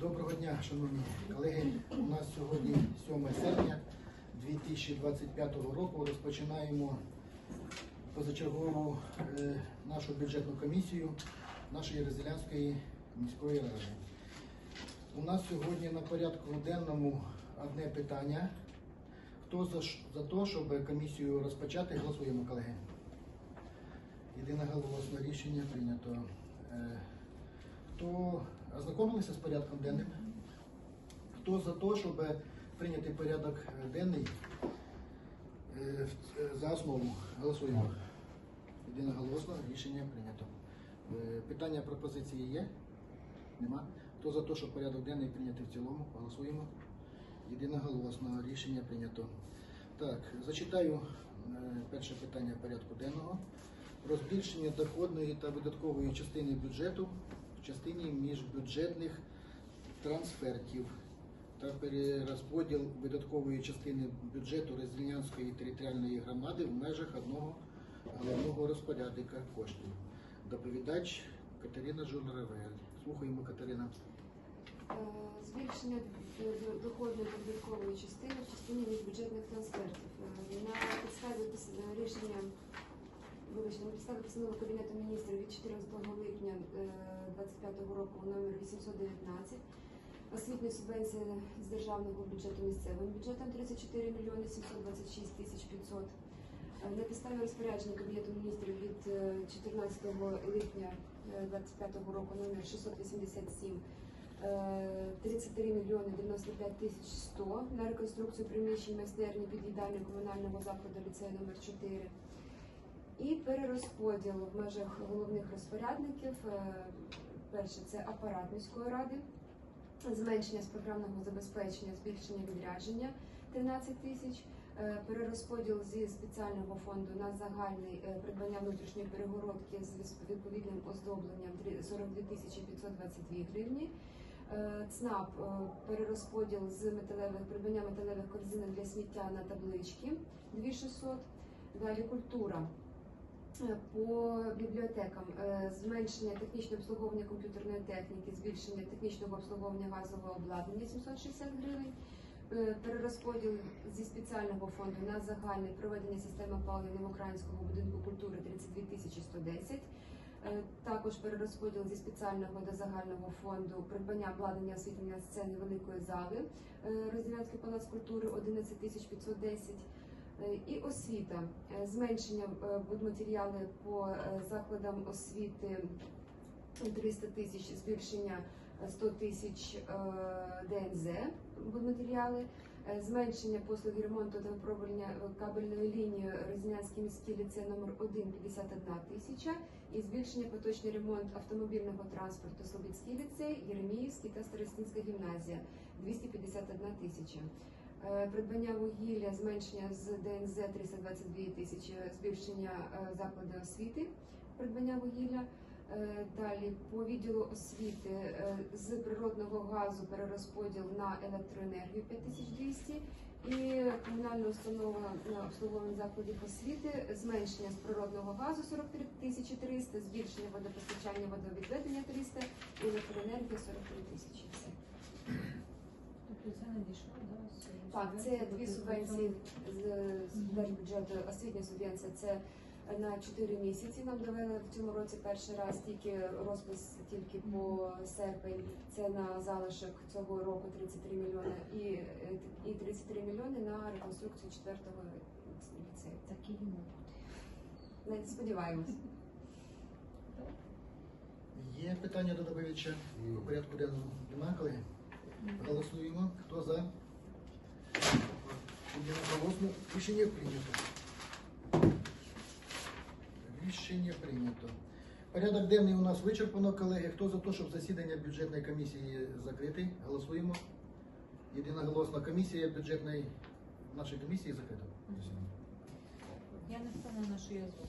Доброго дня, шановні колеги. У нас сьогодні 7 серпня 2025 року. Розпочинаємо позачергову е, нашу бюджетну комісію нашої Резилянської міської ради. У нас сьогодні на порядку денному одне питання. Хто за, за те, щоб комісію розпочати, голосуємо, колеги. Єдиноголосно рішення прийнято. Е, Хто ознакомилися з порядком денним? Хто за те, щоб прийняти порядок е, денний е, е, за основу? Голосуємо. Єдиноголосно рішення прийнято. Питання пропозиції є? Нема. Хто за те, щоб порядок денний прийняти в цілому? Голосуємо. Єдиноголосно рішення прийнято. Так, зачитаю перше питання порядку денного. Про збільшення доходної та видаткової частини бюджету частині міжбюджетних трансфертів та перерозподіл видаткової частини бюджету Резильнянської територіальної громади в межах одного головного розпорядника коштів. Доповідач Катерина Журнаревель. Слухаємо, Катерина. Е, Збільшення доходної та частини в частині міжбюджетних трансфертів. Е, На підставі е, рішення, вибачте, на підставі постанови Кабінету міністрів від 14 липня 2025 року номер 819 освітня субвенція з державного бюджету місцевим бюджетом 34 мільйони 726 тисяч 500. Е, На підставі розпорядження Кабінету міністрів від е, 14 липня 2025 року номер 687 е, 33 мільйони 95 тисяч 100 на реконструкцію приміщень майстерні під їдальню комунального закладу ліцею номер 4 і перерозподіл в межах головних розпорядників. Перше це апарат міської ради, зменшення з програмного забезпечення, збільшення відрядження 13 тисяч, е, перерозподіл зі спеціального фонду на загальний е, придбання внутрішньої перегородки з відповідним оздобленням три- 42 тисячі 522 гривні. Е, ЦНАП перерозподіл з металевих придбання металевих корзинок для сміття на таблички 2600. Далі культура. Е, По бібліотекам е, зменшення технічного обслуговування комп'ютерної техніки, збільшення технічного обслуговування газового обладнання 760 гривень, Е, перерозподіл зі спеціального фонду на загальне проведення системи опалення в українського будинку культури 32 тисячі 110. Е, Також перерозподіл зі спеціального до загального фонду придбання обладнання освітлення сцени великої зали Розділянський палац культури 11 тисяч 510. Е, І освіта. Е, Зменшення е, будматеріали по закладам освіти 300 тисяч, збільшення е, 100 тисяч ДНЗ будматеріали, зменшення послуги ремонту та випробування кабельної лінії Рознянський міський ліцей номер 1 51 тисяча і збільшення поточний ремонт автомобільного транспорту Слобідський ліцей, Єреміївський та Старостинська гімназія 251 тисяча. Е, Придбання вугілля, зменшення з ДНЗ 322 тисячі, збільшення е, заклади освіти, придбання вугілля. Е, Далі по відділу освіти з природного газу перерозподіл на електроенергію 5200 і комунальна установа на обслуговування закладів освіти зменшення з природного газу 43 тисячі 300, збільшення водопостачання водовідведення 300 і електроенергія 43 тисячі. Так, це дві субвенції з, держбюджету. Освітня субвенція це на 4 місяці. Нам довели в цьому році перший раз тільки розпис тільки по серпень. Це на залишок цього року 33 мільйони і, і 33 мільйони на реконструкцію четвертого ліцею. Такі йому буде. Навіть сподіваємось. Є питання до доповідача по порядку денному? Нема, колеги? Голосуємо. Хто за? Єдиноголосно. Рішення прийнято. Рішення прийнято. Порядок денний у нас вичерпано, колеги. Хто за те, щоб засідання бюджетної комісії закрити? Голосуємо. Єдиноголосно комісія бюджетної нашої комісії закрита. Я не впевнена, що я звук.